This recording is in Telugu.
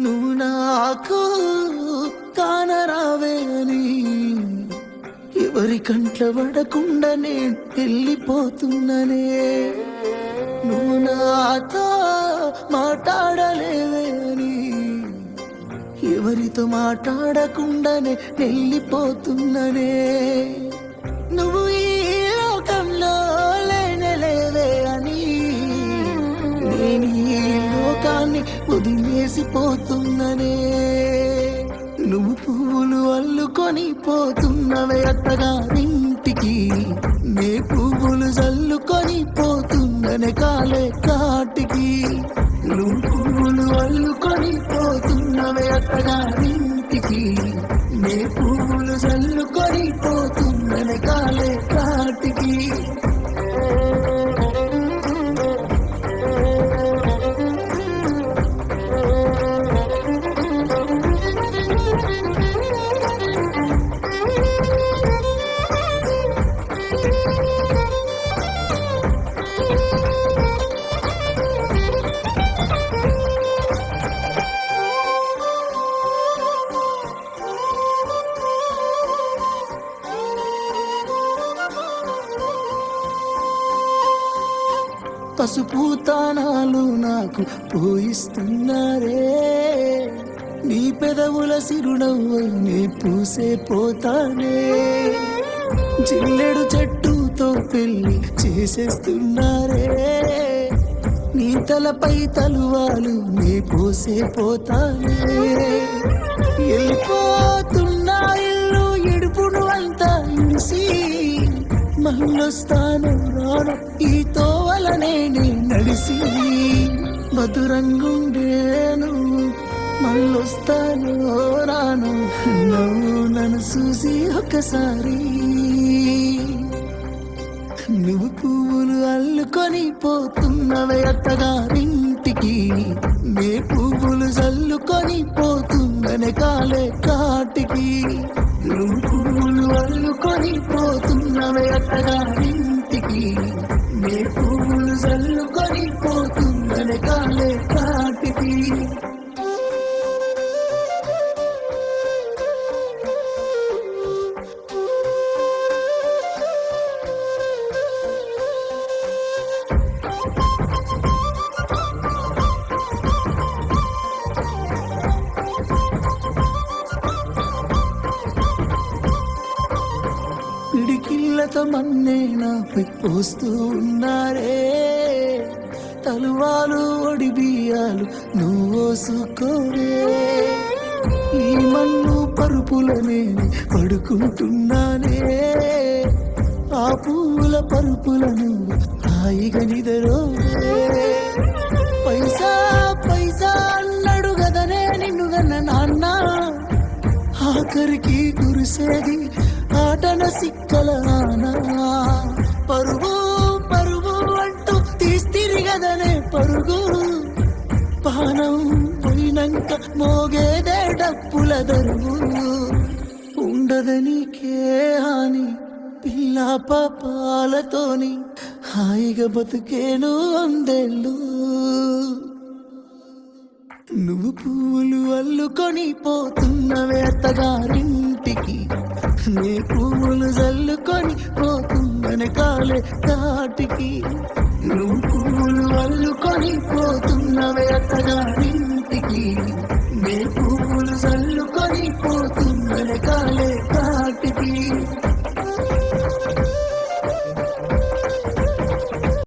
నువ్వు నాకు కానరావే అని ఎవరి కంట్ల పడకుండా నేను వెళ్ళిపోతున్ననే. నువ్వు నాతో మాట్లాడలేవేని. ఎవరితో మాట్లాడకుండానే వెళ్ళిపోతున్ననే. నువ్వు నేను ఈ లోకాన్ని వదిలేసిపోతున్ననే. నువ్వు పువ్వులు అల్లుకొని పోతున్నవే అత్తగారింటికి నే పువ్వులు చల్లుకొని పోతున్ననే కాలే కాటికి. నువ్వు పువ్వులు అల్లుకొని పోతున్నవే అత్తగా పసుపు తానాలు నాకు పోయిస్తున్నారే. నీ పెదవుల సిరునవ్వై నీ పూసే పోతానే. జిల్లెడు చెట్టుతో పెళ్ళి చేసేస్తున్నారే. నీ తలపై తలువాలు నీ పోసే పోతానే. వెళ్ళిపోతున్నా ఇల్లు ఎడుపును అంతా ఇడిసి మళ్ళొస్తాను రాను ఈతో తోవలనే నే నడిసి మధురంగుండేను మళ్ళొస్తాను రాను నువ్వు నన్ను చూసి ఒకసారి నువ్వు పువ్వులు అల్లుకొని పోతున్నవే అత్తగారింటికి నే పువ్వులు చల్లుకొని పోతుందని కాలే కాటికి. నువ్వు పువ్వులు అల్లుకొని పోతున్నవే అత్తగారింటికి పోతున్ననే కాటికి పిడికిళ్ళతో మన్నే నాపై పోస్తూ ఉన్నారే. తలువాలు ఒడిబియాలు నువ్వోసుకోరే ఈ మన్ను పరుపులనే పడుకుంటున్నానే. ఆ పూల పరుపులను హాయిగా నిదరోరే పైసా పైసా అన్నాడు గదనే నిన్ను గన్న నాన్న. ఆఖరికి కురిసేది ఆటన సిక్కల నానా పోయినంక మోగేదే డప్పుల దరువు ఉండదనికే హాని పిల్ల పాపాలతోని హాయిగా బతుకేను అందేళ్ళు. నువ్వు పూలు అల్లుకొని పోతున్నవే అత్తగారింటికి నీ పూలు జల్లుకొని పోతుందని కాలే కాటికి నువ్వు పూలు అల్లుకొని పోతున్నవే అత్తగారింటికి free.